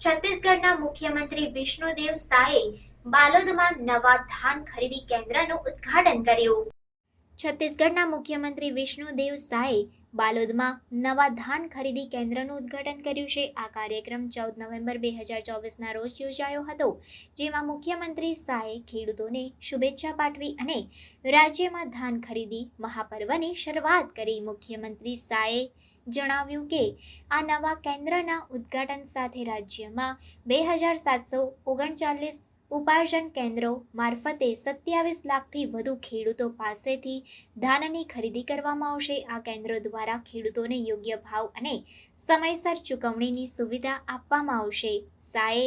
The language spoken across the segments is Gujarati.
છત્તીસગઢના મુખ્યમંત્રી વિષ્ણુદેવ સાએ બાલોદમાં નવા ધાન ખરીદી કેન્દ્રનું ઉદ્ઘાટન કર્યું. છત્તીસગઢના મુખ્યમંત્રી વિષ્ણુદેવ સાએ બાલોદમાં નવા ધાન ખરીદી કેન્દ્રનું ઉદ્ઘાટન કર્યું છે. આ કાર્યક્રમ ચૌદ નવેમ્બર બે હજાર ચોવીસના રોજ યોજાયો હતો, જેમાં મુખ્યમંત્રી સાએ ખેડૂતોને શુભેચ્છા પાઠવી અને રાજ્યમાં ધાન ખરીદી મહાપર્વની શરૂઆત કરી. મુખ્યમંત્રી સાએ જણાવ્યું કે, આ નવા કેન્દ્રના ઉદ્ઘાટન સાથે રાજ્યમાં બે હજાર સાતસો ઓગણચાલીસ ઉપાર્જન કેન્દ્રો મારફતે સત્યાવીસ લાખથી વધુ ખેડૂતો પાસેથી ધાનની ખરીદી કરવામાં આવશે. આ કેન્દ્રો દ્વારા ખેડૂતોને યોગ્ય ભાવ અને સમયસર ચૂકવણીની સુવિધા આપવામાં આવશે. સાએ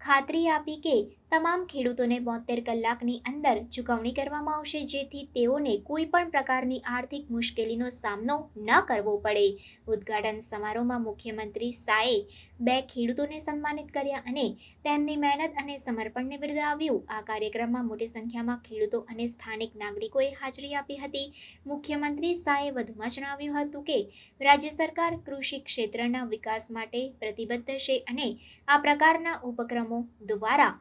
ખાતરી આપી કે તમામ ખેડૂતોને બોતેર કલાકની અંદર ચૂકવણી કરવામાં આવશે, જેથી તેઓને કોઈ પણ પ્રકારની આર્થિક મુશ્કેલીનો સામનો ન કરવો પડે. ઉદ્ઘાટન સમારોહમાં મુખ્યમંત્રી સાએ બે ખેડૂતોને સન્માનિત કર્યા અને તેમની મહેનત અને સમર્પણને બિરદાવ્યું. આ કાર્યક્રમમાં મોટી સંખ્યામાં ખેડૂતો અને સ્થાનિક નાગરિકોએ હાજરી આપી હતી. મુખ્યમંત્રી શાહે વધુમાં જણાવ્યું હતું કે, રાજ્ય સરકાર કૃષિ ક્ષેત્રના વિકાસ માટે પ્રતિબદ્ધ છે અને આ પ્રકારના ઉપક્રમો દ્વારા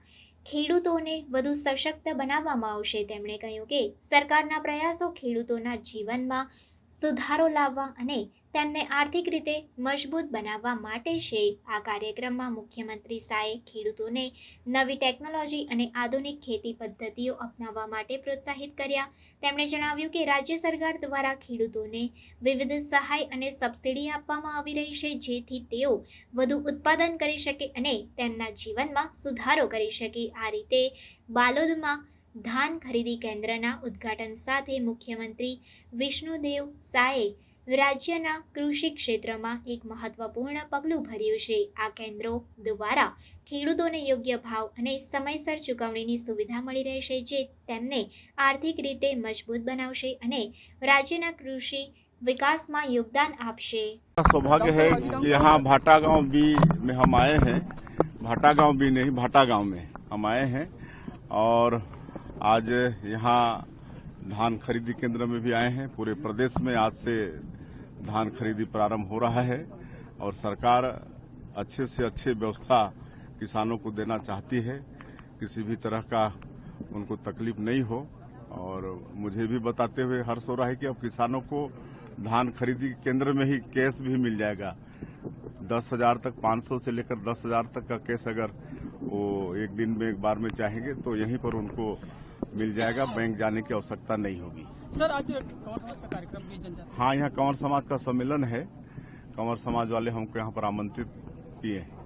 ખેડૂતોને વધુ સશક્ત બનાવવામાં આવશે. તેમણે કહ્યું કે સરકારના પ્રયાસો ખેડૂતોના જીવનમાં સુધારો લાવવા અને તેમને આર્થિક રીતે મજબૂત બનાવવા માટે છે. આ કાર્યક્રમમાં મુખ્યમંત્રી શાહે ખેડૂતોને નવી ટેકનોલોજી અને આધુનિક ખેતી પદ્ધતિઓ અપનાવવા માટે પ્રોત્સાહિત કર્યા. તેમણે જણાવ્યું કે રાજ્ય સરકાર દ્વારા ખેડૂતોને વિવિધ સહાય અને સબસિડી આપવામાં આવી રહી છે, જેથી તેઓ વધુ ઉત્પાદન કરી શકે અને તેમના જીવનમાં સુધારો કરી શકે. આ રીતે બાલોદમાં ધાન ખરીદી કેન્દ્રના ઉદ્ઘાટન સાથે મુખ્યમંત્રી વિષ્ણુદેવ સાએ રાજ્યના કૃષિ ક્ષેત્રમાં એક મહત્વપૂર્ણ પગલું ભર્યું છે આ કેન્દ્રો દ્વારા ખેડૂતોને યોગ્ય ભાવ અને સમયસર ચૂકવણીની સુવિધા મળી રહેશે જે તેમને આર્થિક રીતે મજબૂત બનાવશે અને રાજ્યના કૃષિ વિકાસમાં યોગદાન આપશે का सौभाग्य है कि यहाँ भाटा गांव बी में हम आए हैं भाटा गांव बी नहीं भाटा गांव में हम आए हैं और आज यहाँ धान खरीदी केंद्र में भी आए हैं। पूरे प्रदेश में आज से धान खरीदी प्रारंभ हो रहा है और सरकार अच्छे से अच्छे व्यवस्था किसानों को देना चाहती है। किसी भी तरह का उनको तकलीफ़ नहीं हो। और मुझे भी बताते हुए हर्ष हो रहा है कि अब किसानों को धान खरीदी केंद्र में ही कैश भी मिल जाएगा। दस हज़ार तक, पाँच सौ से लेकर दस हज़ार तक का कैश अगर वो एक दिन में, एक बार में चाहेंगे तो यहीं पर उनको मिल जाएगा बैंक जाने की आवश्यकता नहीं होगी सर आज कंवर समाज का कार्यक्रम भी जनजाति हाँ यहाँ कंवर समाज का सम्मेलन है कंवर समाज वाले हमको यहाँ पर आमंत्रित किए हैं